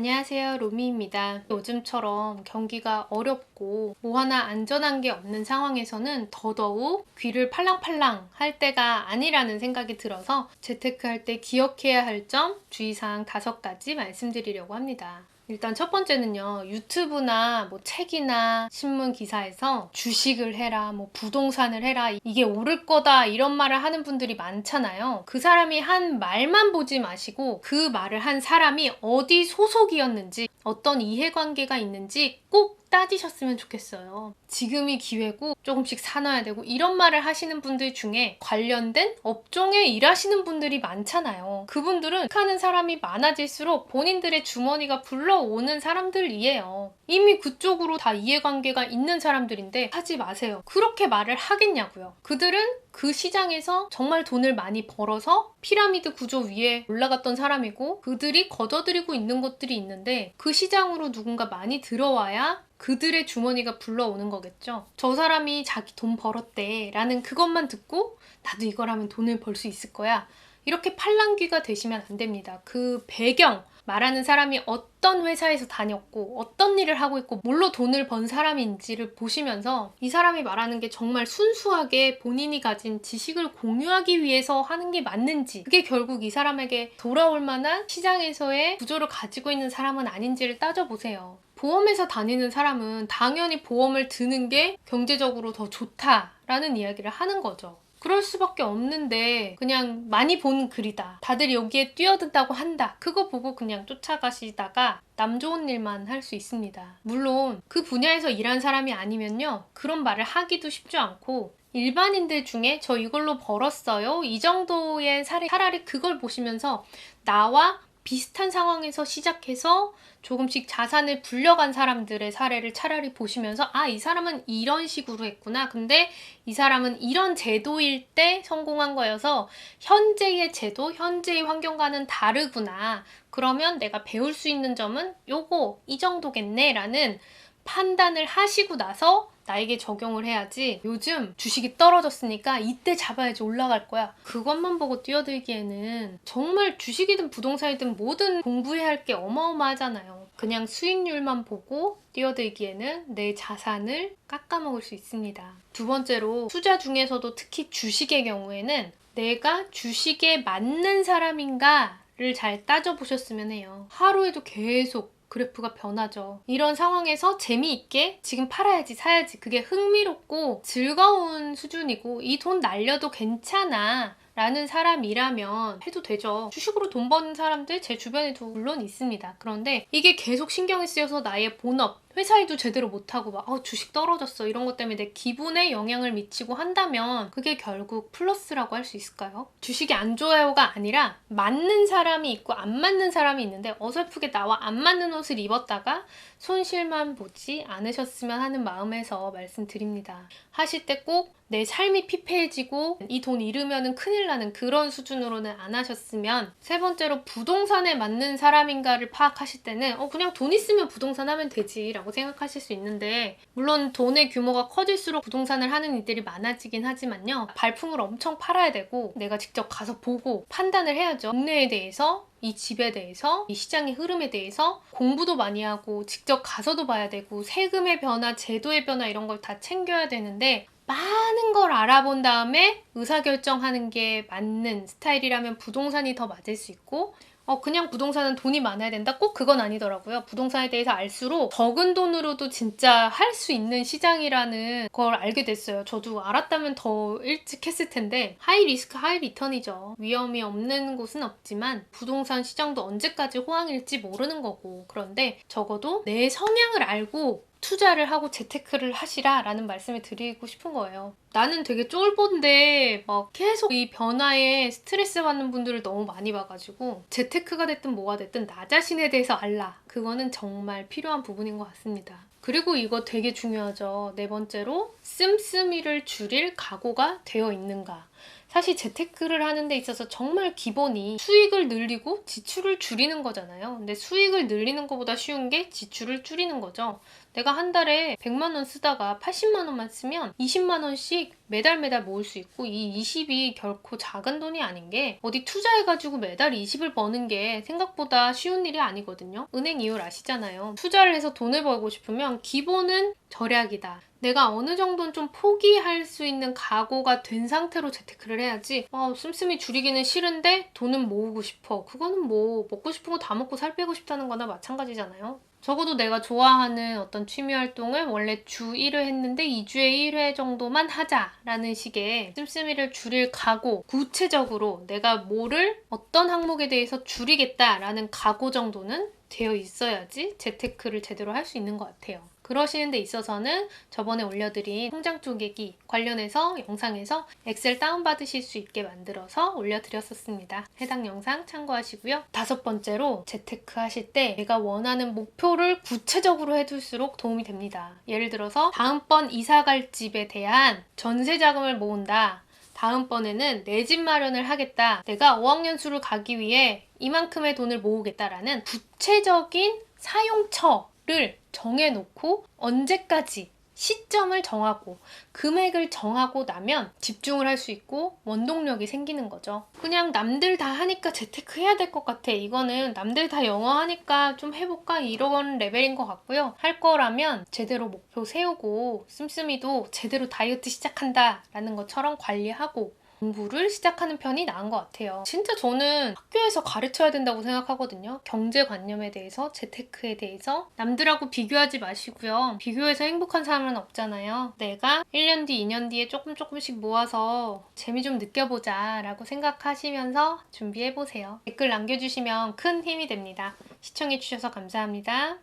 안녕하세요. 로미입니다. 요즘처럼 경기가 어렵고 뭐 하나 안전한 게 없는 상황에서는 더더욱 귀를 팔랑팔랑 할 때가 아니라는 생각이 들어서 재테크 할 때 기억해야 할 점 주의사항 다섯 가지 말씀드리려고 합니다. 일단 첫 번째는요, 유튜브나 뭐 책이나 신문 기사에서 주식을 해라, 뭐 부동산을 해라, 이게 오를 거다, 이런 말을 하는 분들이 많잖아요. 그 사람이 한 말만 보지 마시고 그 말을 한 사람이 어디 소속이었는지, 어떤 이해관계가 있는지 꼭 따지셨으면 좋겠어요. 지금이 기회고 조금씩 사놔야 되고 이런 말을 하시는 분들 중에 관련된 업종에 일하시는 분들이 많잖아요. 그분들은 하는 사람이 많아질수록 본인들의 주머니가 불러오는 사람들이에요. 이미 그쪽으로 다 이해관계가 있는 사람들인데 하지 마세요. 그렇게 말을 하겠냐고요. 그들은 그 시장에서 정말 돈을 많이 벌어서 피라미드 구조 위에 올라갔던 사람이고 그들이 거둬들이고 있는 것들이 있는데 그 시장으로 누군가 많이 들어와야 그들의 주머니가 불러오는 거겠죠. 저 사람이 자기 돈 벌었대 라는 그것만 듣고 나도 이걸 하면 돈을 벌 수 있을 거야. 이렇게 팔랑귀가 되시면 안 됩니다. 그 배경, 말하는 사람이 어떤 회사에서 다녔고 어떤 일을 하고 있고 뭘로 돈을 번 사람인지를 보시면서 이 사람이 말하는 게 정말 순수하게 본인이 가진 지식을 공유하기 위해서 하는 게 맞는지 그게 결국 이 사람에게 돌아올 만한 시장에서의 구조를 가지고 있는 사람은 아닌지를 따져보세요. 보험회사 다니는 사람은 당연히 보험을 드는 게 경제적으로 더 좋다라는 이야기를 하는 거죠. 그럴 수밖에 없는데 그냥 많이 본 글이다. 다들 여기에 뛰어든다고 한다. 그거 보고 그냥 쫓아가시다가 남 좋은 일만 할 수 있습니다. 물론 그 분야에서 일한 사람이 아니면요. 그런 말을 하기도 쉽지 않고 일반인들 중에 저 이걸로 벌었어요. 이 정도의 사례 차라리 그걸 보시면서 나와 비슷한 상황에서 시작해서 조금씩 자산을 불려간 사람들의 사례를 차라리 보시면서 아, 이 사람은 이런 식으로 했구나. 근데 이 사람은 이런 제도일 때 성공한 거여서 현재의 제도, 현재의 환경과는 다르구나. 그러면 내가 배울 수 있는 점은 요거, 이 정도겠네. 라는 판단을 하시고 나서 나에게 적용을 해야지 요즘 주식이 떨어졌으니까 이때 잡아야지 올라갈 거야. 그것만 보고 뛰어들기에는 정말 주식이든 부동산이든 뭐든 공부해야 할 게 어마어마하잖아요. 그냥 수익률만 보고 뛰어들기에는 내 자산을 깎아먹을 수 있습니다. 두 번째로 투자 중에서도 특히 주식의 경우에는 내가 주식에 맞는 사람인가를 잘 따져보셨으면 해요. 하루에도 계속 그래프가 변하죠. 이런 상황에서 재미있게 지금 팔아야지 사야지 그게 흥미롭고 즐거운 수준이고 이 돈 날려도 괜찮아 라는 사람이라면 해도 되죠. 주식으로 돈 버는 사람들 제 주변에도 물론 있습니다. 그런데 이게 계속 신경이 쓰여서 나의 본업, 회사 일도 제대로 못하고 막 어, 주식 떨어졌어 이런 것 때문에 내 기분에 영향을 미치고 한다면 그게 결국 플러스라고 할 수 있을까요? 주식이 안 좋아요가 아니라 맞는 사람이 있고 안 맞는 사람이 있는데 어설프게 나와 안 맞는 옷을 입었다가 손실만 보지 않으셨으면 하는 마음에서 말씀드립니다. 하실 때 꼭 내 삶이 피폐해지고 이 돈 잃으면 큰일 나는 그런 수준으로는 안 하셨으면 세 번째로 부동산에 맞는 사람인가를 파악하실 때는 어, 그냥 돈 있으면 부동산 하면 되지 라고 생각하실 수 있는데 물론 돈의 규모가 커질수록 부동산을 하는 이들이 많아지긴 하지만요. 발품을 엄청 팔아야 되고 내가 직접 가서 보고 판단을 해야죠. 국내에 대해서 이 집에 대해서 이 시장의 흐름에 대해서 공부도 많이 하고 직접 가서도 봐야 되고 세금의 변화, 제도의 변화 이런 걸 다 챙겨야 되는데 많은 걸 알아본 다음에 의사결정하는 게 맞는 스타일이라면 부동산이 더 맞을 수 있고 어, 그냥 부동산은 돈이 많아야 된다? 꼭 그건 아니더라고요. 부동산에 대해서 알수록 적은 돈으로도 진짜 할 수 있는 시장이라는 걸 알게 됐어요. 저도 알았다면 더 일찍 했을 텐데 하이 리스크 하이 리턴이죠. 위험이 없는 곳은 없지만 부동산 시장도 언제까지 호황일지 모르는 거고 그런데 적어도 내 성향을 알고 투자를 하고 재테크를 하시라 라는 말씀을 드리고 싶은 거예요. 나는 되게 쫄본데 막 계속 이 변화에 스트레스 받는 분들을 너무 많이 봐가지고 재테크가 됐든 뭐가 됐든 나 자신에 대해서 알라. 그거는 정말 필요한 부분인 것 같습니다. 그리고 이거 되게 중요하죠. 네 번째로 씀씀이를 줄일 각오가 되어 있는가. 사실 재테크를 하는 데 있어서 정말 기본이 수익을 늘리고 지출을 줄이는 거잖아요. 근데 수익을 늘리는 것보다 쉬운 게 지출을 줄이는 거죠. 내가 한 달에 100만 원 쓰다가 80만 원만 쓰면 20만 원씩 매달 매달 모을 수 있고 이 20이 결코 작은 돈이 아닌 게 어디 투자해가지고 매달 20을 버는 게 생각보다 쉬운 일이 아니거든요. 은행 이율 아시잖아요. 투자를 해서 돈을 벌고 싶으면 기본은 절약이다. 내가 어느 정도는 좀 포기할 수 있는 각오가 된 상태로 재테크를 해야지 어, 씀씀이 줄이기는 싫은데 돈은 모으고 싶어. 그거는 뭐 먹고 싶은 거 다 먹고 살 빼고 싶다는 거나 마찬가지잖아요. 적어도 내가 좋아하는 어떤 취미 활동을 원래 주 1회 했는데 2주에 1회 정도만 하자라는 식의 씀씀이를 줄일 각오, 구체적으로 내가 뭐를 어떤 항목에 대해서 줄이겠다라는 각오 정도는 되어 있어야지 재테크를 제대로 할 수 있는 것 같아요. 그러시는 데 있어서는 저번에 올려드린 통장 쪼개기 관련해서 영상에서 엑셀 다운받으실 수 있게 만들어서 올려드렸었습니다. 해당 영상 참고하시고요. 다섯 번째로 재테크 하실 때 내가 원하는 목표를 구체적으로 해둘수록 도움이 됩니다. 예를 들어서 다음번 이사 갈 집에 대한 전세 자금을 모은다. 다음번에는 내 집 마련을 하겠다. 내가 어학연수를 가기 위해 이만큼의 돈을 모으겠다라는 구체적인 사용처를 정해놓고 언제까지 시점을 정하고 금액을 정하고 나면 집중을 할 수 있고 원동력이 생기는 거죠. 그냥 남들 다 하니까 재테크 해야 될 것 같아. 이거는 남들 다 영어 하니까 좀 해볼까? 이런 레벨인 것 같고요. 할 거라면 제대로 목표 세우고 씀씀이도 제대로 다이어트 시작한다 라는 것처럼 관리하고 공부를 시작하는 편이 나은 것 같아요. 진짜 저는 학교에서 가르쳐야 된다고 생각하거든요. 경제관념에 대해서, 재테크에 대해서. 남들하고 비교하지 마시고요. 비교해서 행복한 사람은 없잖아요. 내가 1년 뒤, 2년 뒤에 조금 조금씩 모아서 재미 좀 느껴보자 라고 생각하시면서 준비해보세요. 댓글 남겨주시면 큰 힘이 됩니다. 시청해주셔서 감사합니다.